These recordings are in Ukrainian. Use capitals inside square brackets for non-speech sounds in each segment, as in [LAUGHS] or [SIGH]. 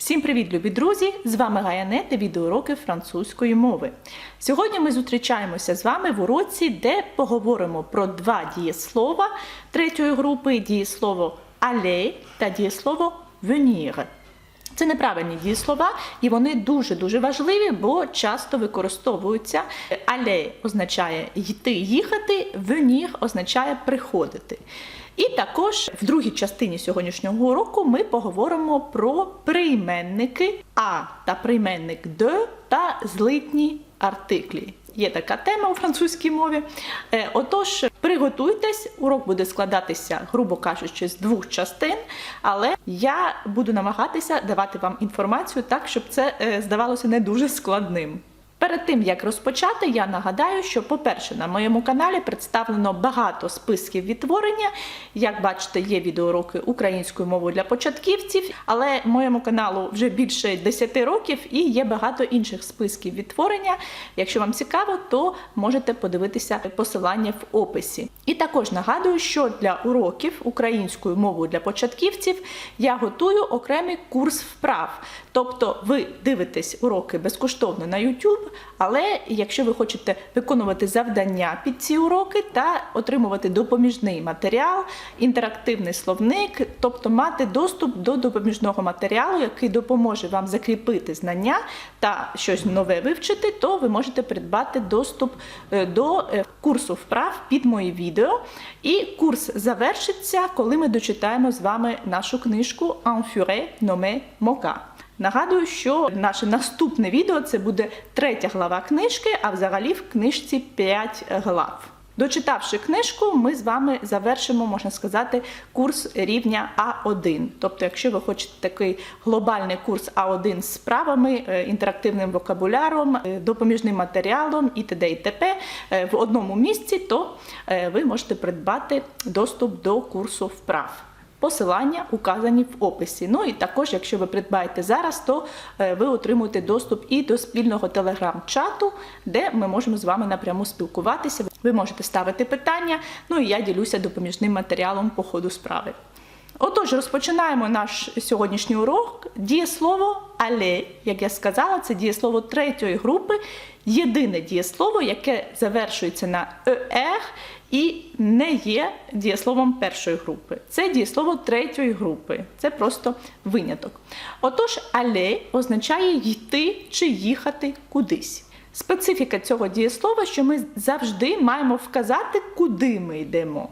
Всім привіт, любі друзі! З вами Гаяне та відеоуроки французької мови. Сьогодні ми зустрічаємося з вами в уроці, де поговоримо про два дієслова третьої групи: дієслово aller та дієслово venir. Це неправильні дієслова, і вони дуже-дуже важливі, бо часто використовуються. Але означає йти, їхати, venir означає приходити. І також в другій частині сьогоднішнього уроку ми поговоримо про прийменники а та прийменник de та злитні артиклі. Є така тема у французькій мові. Е, Отож, приготуйтесь, урок буде складатися, грубо кажучи, з двох частин, але я буду намагатися давати вам інформацію так, щоб це е, здавалося не дуже складним. Перед тим як розпочати, я нагадаю, що, по-перше, на моєму каналі представлено багато списків відтворення. Як бачите, є відеоуроки українською мовою для початківців, але моєму каналу вже більше 10 років і є багато інших списків відтворення. Якщо вам цікаво, то можете подивитися посилання в описі. І також нагадую, що для уроків українською мовою для початківців я готую окремий курс вправ. Тобто ви дивитесь уроки безкоштовно на YouTube, але якщо ви хочете виконувати завдання під ці уроки та отримувати допоміжний матеріал, інтерактивний словник, тобто мати доступ до допоміжного матеріалу, який допоможе вам закріпити знання та щось нове вивчити, то ви можете придбати доступ е, до е, курсу вправ під мої відео. І курс завершиться, коли ми дочитаємо з вами нашу книжку «Un furet nommé Moka». Нагадую, що наше наступне відео це буде третя глава книжки, а взагалі в книжці 5 глав. Дочитавши книжку, ми з вами завершимо, можна сказати, курс рівня А1. Тобто, якщо ви хочете такий глобальний курс А1 з справами, е, інтерактивним вокабуляром, е, допоміжним матеріалом і т.д. і т.п. е, в одному місці, то ви можете придбати доступ до курсу вправ. Посилання указані в описі. Ну і також, якщо ви придбаєте зараз, то е, ви отримуєте доступ і до спільного телеграм-чату, де ми можемо з вами напряму спілкуватися. Ви можете ставити питання, ну і я ділюся допоміжним матеріалом по ходу справи. Отож, розпочинаємо наш сьогоднішній урок. Дієслово але, як я сказала, це дієслово третьої групи, єдине дієслово, яке завершується на «ер» і не є дієсловом першої групи. Це дієслово третьої групи. Це просто виняток. Отож, але означає йти чи їхати кудись. Специфіка цього дієслова, що ми завжди маємо вказати, куди ми йдемо.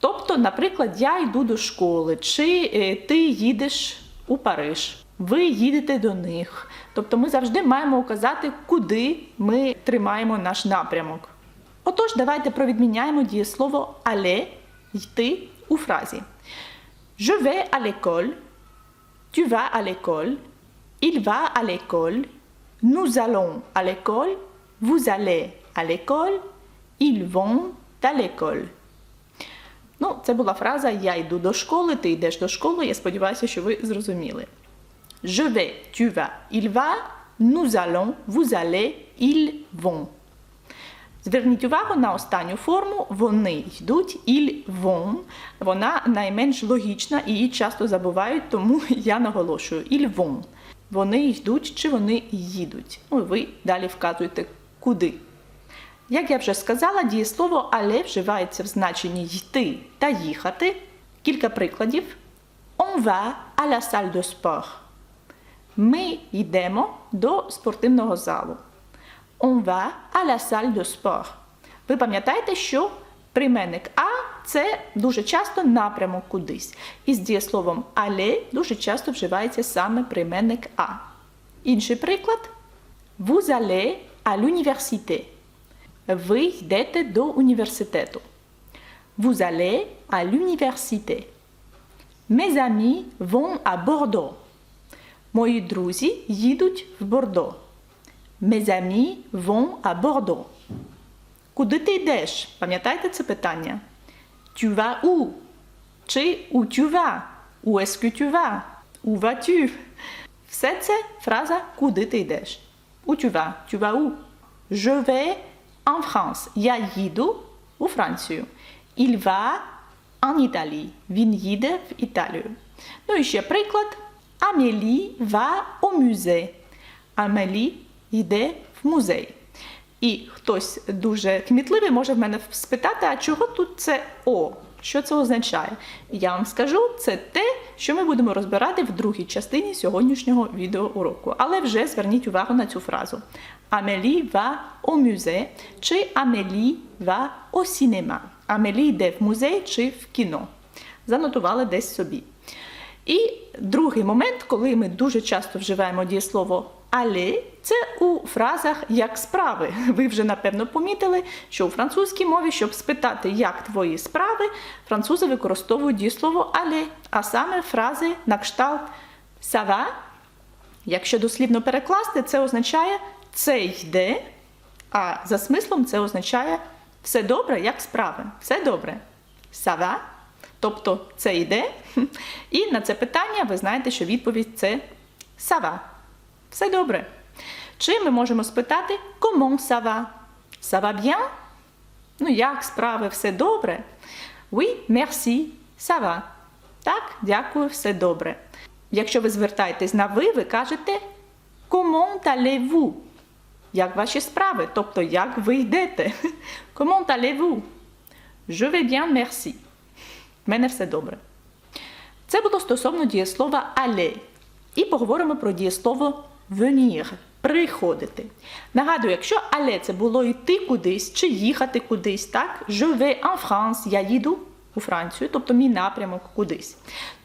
Тобто, наприклад, я йду до школи, чи е, ти їдеш у Париж, ви їдете до них. Тобто ми завжди маємо указати, куди ми тримаємо наш напрямок. Отож, давайте провідміняємо дієслово aller йти у фразі. Je vais à l'école, tu vas à l'école, il va à l'école, nous allons à l'école, vous allez à l'école, ils vont à l'école. Ну, це була фраза Я йду до школи, ти йдеш до школи. Я сподіваюся, що ви зрозуміли. Je vais, tu vas, il va, nous allons, vous allez, ils vont. Зверніть увагу на останню форму. Вони йдуть, ils vont. Вона найменш логічна і її часто забувають, тому [LAUGHS] я наголошую. Ils vont. Вони йдуть чи вони їдуть. Ну, і ви далі вказуєте куди. Як я вже сказала, дієслово але вживається в значенні йти та їхати. Кілька прикладів. On va à la salle de sport. Ми йдемо до спортивного залу. On va à la salle de sport. Ви пам'ятаєте, що прийменник а це дуже часто напрямок кудись. І з дієсловом але дуже часто вживається саме прийменник а. Інший приклад. Vous allez à l'université. Ви йдете до університету. Vous allez à l'université. Mes amis vont à Bordeaux. Мої друзі їдуть в Бордо. Mes amis vont à Bordeaux. Куди ти йдеш? Пам'ятаєте це питання? Tu vas où? Чи où tu vas? Où est-ce que tu vas? Où vas-tu? Все це фраза куди ти йдеш. Où tu vas? Tu vas où? Je vais en France. Я їду у Францію. Il va en Italie. Він їде в Італію. Ну і ще приклад. Amélie va au musée. Амелі йде в музей. І хтось дуже кмітливий може в мене спитати, а чого тут це О? Що це означає? Я вам скажу, це те, що ми будемо розбирати в другій частині сьогоднішнього відеоуроку. Але вже зверніть увагу на цю фразу. Амелі va au musée чи Амелі va au cinéma. Амелі йде в музей чи в кіно. Занотували десь собі. І другий момент, коли ми дуже часто вживаємо дієслово але, це у фразах як справи. Ви вже напевно помітили, що у французькій мові, щоб спитати, як твої справи, французи використовують дієслово але, а саме фрази на кшталт «ça va», Якщо дослівно перекласти, це означає це йде, а за смислом це означає все добре, як справи. Все добре. Va. Тобто це йде. І на це питання ви знаєте, що відповідь це va. Все добре. Чи ми можемо спитати comment ça va? Ça va bien? Ну, як справи, все добре? Oui, merci, ça va. Так, дякую, все добре. Якщо ви звертаєтесь на ви, ви кажете comment allez-vous? Як ваші справи? Тобто, як ви йдете? [LAUGHS] Comment allez-vous? Je vais bien, merci. В мене все добре. Це було стосовно дієслова aller. І поговоримо про дієслово venir приходити. Нагадую, якщо aller це було йти кудись чи їхати кудись, так? Je vais en France, я їду у Францію, тобто мій напрямок кудись.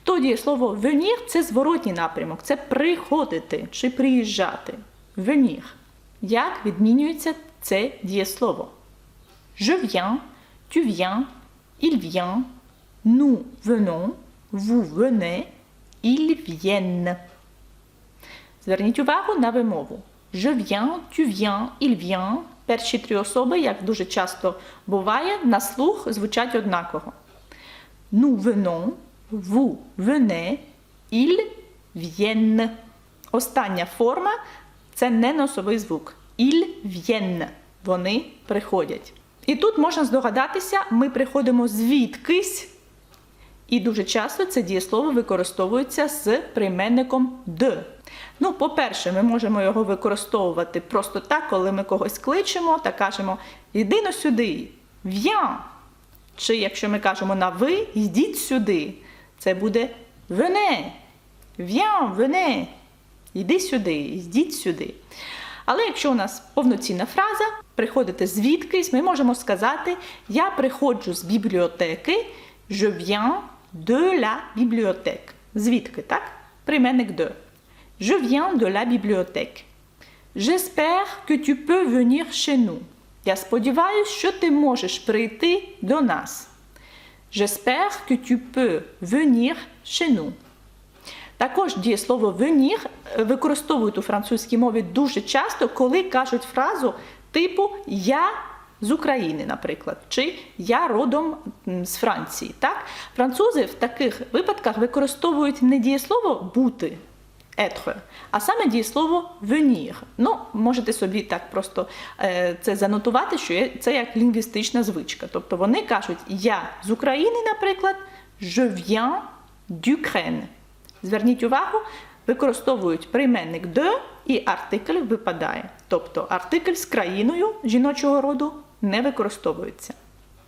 То дієслово venir це зворотній напрямок, це приходити чи приїжджати. Venir. Як відмінюється це дієслово? Je viens, tu viens, il vient, nous venons, vous venez, ils viennent. Зверніть увагу на вимову. Je viens, tu viens, il vient. Перші три особи, як дуже часто буває, на слух звучать однаково. Nous venons, vous venez, ils viennent. Остання форма це не носовий звук. Ils viennent. Вони приходять. І тут можна здогадатися, ми приходимо звідкись. І дуже часто це дієслово використовується з прийменником «de». Ну, по-перше, ми можемо його використовувати просто так, коли ми когось кличемо та кажемо «Іди но сюди, viens». Чи якщо ми кажемо на ви, йдіть сюди. Це буде venez, viens, venez. Йди сюди, йдіть сюди. Але якщо у нас повноцінна фраза, приходити звідкись, ми можемо сказати Я приходжу з бібліотеки, je viens de la bibliothèque. Звідки, так? Прийменник de. Je viens de la bibliothèque. J'espère que tu peux venir chez nous. Я сподіваюся, що ти можеш прийти до нас. J'espère que tu peux venir chez nous. Також дієслово venir використовують у французькій мові дуже часто, коли кажуть фразу типу Я з України, наприклад, чи Я родом з Франції. Так? Французи в таких випадках використовують не дієслово бути. Être, а саме дієслово venir. Ну, можете собі так просто е, це занотувати, що це як лінгвістична звичка. Тобто вони кажуть я з України, наприклад, je viens d'Ukraine. Зверніть увагу, використовують прийменник de і артикль випадає. Тобто артикль з країною жіночого роду не використовується.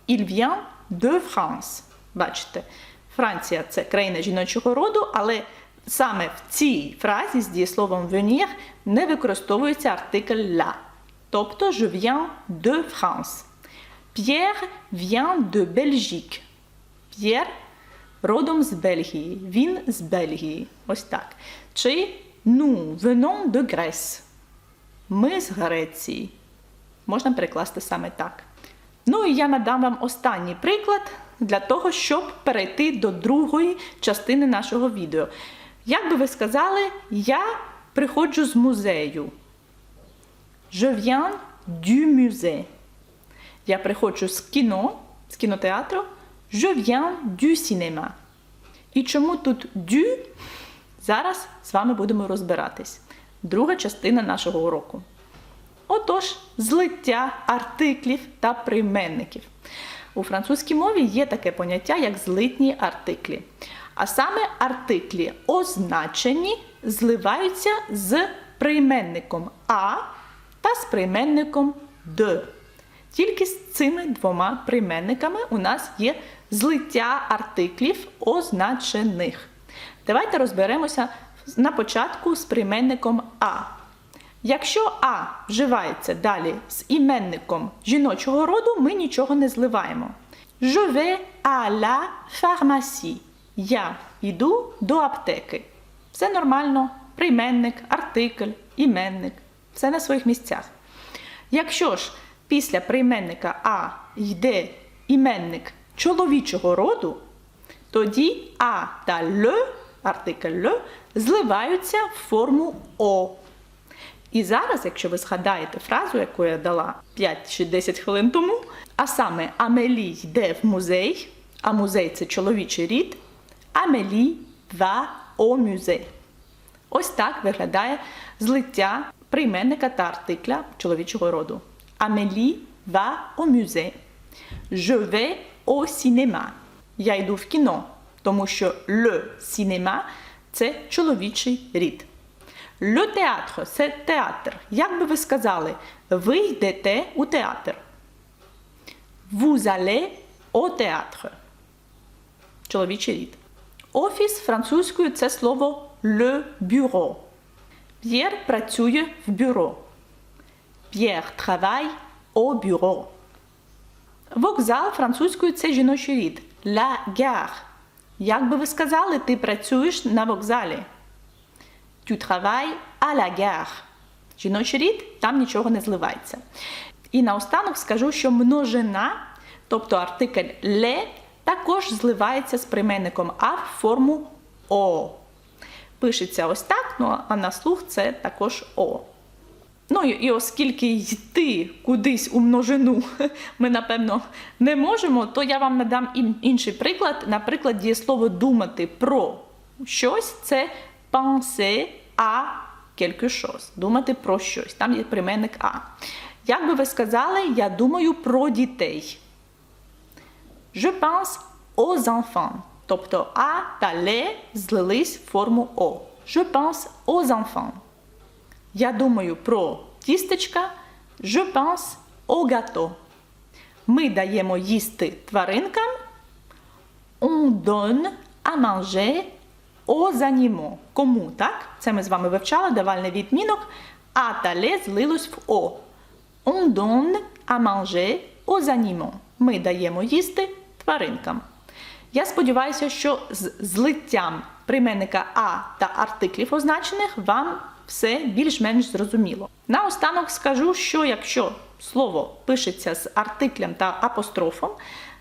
Il vient de France. Бачите, Франція це країна жіночого роду, але саме в цій фразі з дієсловом venir не використовується артикль la. Тобто je viens de France. Pierre vient de Belgique. П'єр родом з Бельгії. Він з Бельгії. Ось так. Чи nous venons de Grèce. Ми з Греції. Можна перекласти саме так. Ну і я надам вам останній приклад для того, щоб перейти до другої частини нашого відео. Як би ви сказали, я приходжу з музею. Je viens du musée. Я приходжу з кіно, з кінотеатру. Je viens du cinéma. І чому тут du? Зараз з вами будемо розбиратись. Друга частина нашого уроку. Отож, злиття артиклів та прийменників. У французькій мові є таке поняття, як злитні артиклі. А саме артиклі означені зливаються з прийменником а та з прийменником д. Тільки з цими двома прийменниками у нас є злиття артиклів означених. Давайте розберемося на початку з прийменником а. Якщо А вживається далі з іменником жіночого роду, ми нічого не зливаємо. Je vais à la pharmacie. Я йду до аптеки. Все нормально. Прийменник, артикль, іменник. Все на своїх місцях. Якщо ж після прийменника А йде іменник чоловічого роду, тоді А та Л, артикль Л, зливаються в форму О. І зараз, якщо ви згадаєте фразу, яку я дала 5 чи 10 хвилин тому, а саме Амелі йде в музей, а музей це чоловічий рід, Амелі va au musée. Ось так виглядає злиття прийменника та артикля чоловічого роду. Амелі va au musée. Je vais au cinéma. Я йду в кіно, тому що le cinéma – це чоловічий рід. Le théâtre – це театр. Як би ви сказали, ви йдете у театр. Vous allez au théâtre. Чоловічий рід. Офіс французькою це слово le bureau. П'єр працює в бюро. Pierre travaille au bureau. Вокзал французькою це жіночий рід. La gare. Як би ви сказали, ти працюєш на вокзалі? Tu travailles à la gare. Жіночий рід, там нічого не зливається. І наостанок скажу, що множина, тобто артикль ле, також зливається з прийменником а в форму о. Пишеться ось так, ну а на слух це також о. Ну і, оскільки йти кудись у множину [LAUGHS] ми, напевно, не можемо, то я вам надам інший приклад. Наприклад, дієслово думати про щось це penser à quelque chose. Думати про щось. Там є прийменник а. Як би ви сказали, я думаю про дітей. Je pense aux enfants. Тобто а та ле злились в форму о. Je pense aux enfants. Я думаю про тістечка. Je pense au gâteau. Ми даємо їсти тваринкам. On donne à manger aux animaux. Кому, так? Це ми з вами вивчали, давальний відмінок. А та ле злилось в о. On donne à manger aux animaux. Ми даємо їсти тваринкам. Я сподіваюся, що з злиттям прийменника А та артиклів означених вам все більш-менш зрозуміло. Наостанок скажу, що якщо слово пишеться з артиклем та апострофом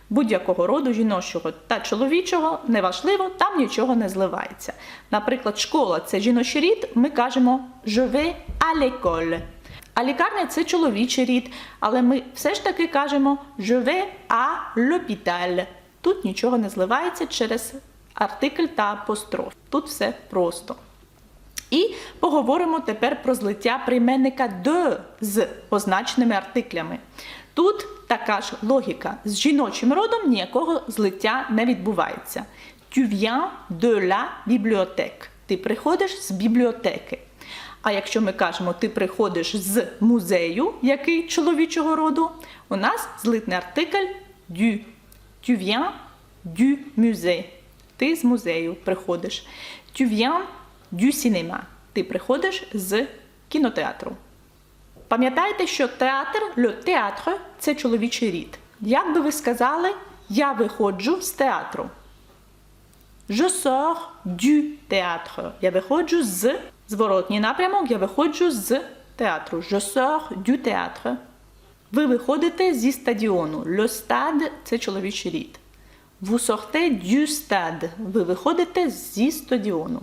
будь-якого роду жіночого та чоловічого, неважливо, там нічого не зливається. Наприклад, школа це жіночий рід, ми кажемо je vais à l'école. А лікарня це чоловічий рід, але ми все ж таки кажемо je vais l'hôpital. Тут нічого не зливається через артикль та апостроф. Тут все просто. І поговоримо тепер про злиття прийменника de з позначеними артиклями. Тут така ж логіка. З жіночим родом ніякого злиття не відбувається. Tu viens de la bibliothèque. Ти приходиш з бібліотеки. А якщо ми кажемо ти приходиш з музею, який чоловічого роду, у нас злитний артикль du. Tu viens du musée. Ти з музею приходиш. Tu viens du cinéma. Ти приходиш з кінотеатру. Пам'ятаєте, що театр, le théâtre – це чоловічий рід. Як би ви сказали, я виходжу з театру? Je sors du théâtre. Я виходжу з зворотній напрямок, я виходжу з театру. Je sors du théâtre. Ви виходите зі стадіону. Le stade – це чоловічий рід. Vous sortez du stade. Ви виходите зі стадіону.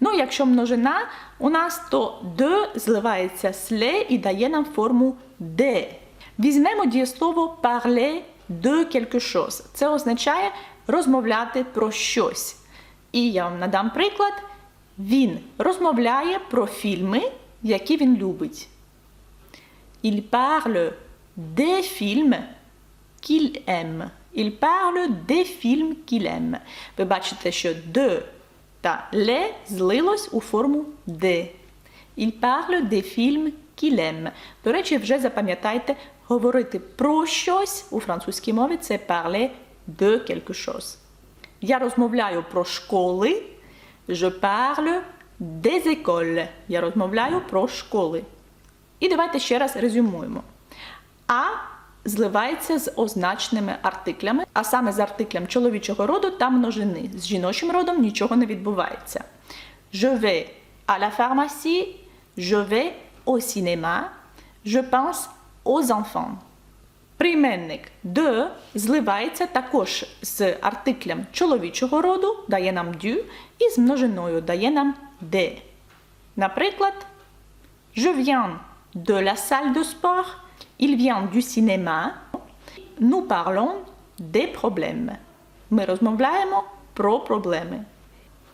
Ну, якщо множина у нас, то de зливається le і дає нам форму de. Візьмемо дієслово parler de quelque chose. Це означає розмовляти про щось. І я вам надам приклад. Він розмовляє про фільми, які він любить. Il parle des films qu'il aime. Il parle des films qu'il aime. Ви бачите, що de та le злилось у форму de. Il parle des films qu'il aime. До речі, вже запам'ятайте, говорити про щось у французькій мові це parler de quelque chose. Я розмовляю про школи. Je parle des écoles. Я розмовляю про школи. І давайте ще раз резюмуємо. А зливається з означеними артиклями, а саме з артиклем чоловічого роду та множини. З жіночим родом нічого не відбувається. Je vais à la pharmacie, je vais au cinéma, je pense aux enfants. Прийменник de зливається також з артиклем чоловічого роду, дає нам du, і з множиною дає нам de. Наприклад, Je viens de la salle de sport, il vient du cinéma. Nous parlons des problèmes. Ми розмовляємо про проблеми.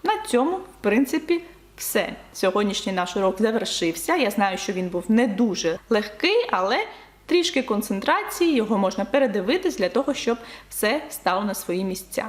На цьому, в принципі, все. Сьогоднішній наш урок завершився. Я знаю, що він був не дуже легкий, але трішки концентрації його можна передивитись для того, щоб все стало на свої місця.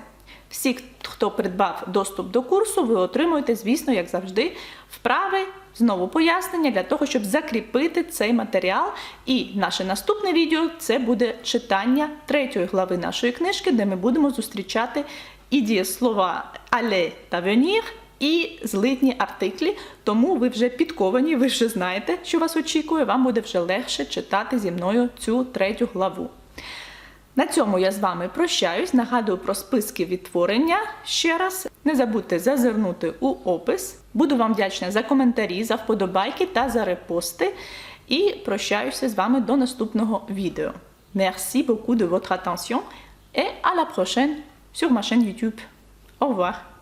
Всі, хто придбав доступ до курсу, ви отримуєте, звісно, як завжди, вправи, знову пояснення для того, щоб закріпити цей матеріал. І наше наступне відео це буде читання третьої глави нашої книжки, де ми будемо зустрічати і дієслова але та venir, і злитні артиклі. Тому ви вже підковані, ви вже знаєте, що вас очікує. Вам буде вже легше читати зі мною цю третю главу. На цьому я з вами прощаюсь. Нагадую про списки відтворення ще раз. Не забудьте зазирнути у опис. Буду вам вдячна за коментарі, за вподобайки та за репости. І прощаюся з вами до наступного відео. Merci beaucoup de votre attention et à la prochaine sur ma chaîne YouTube. Au revoir.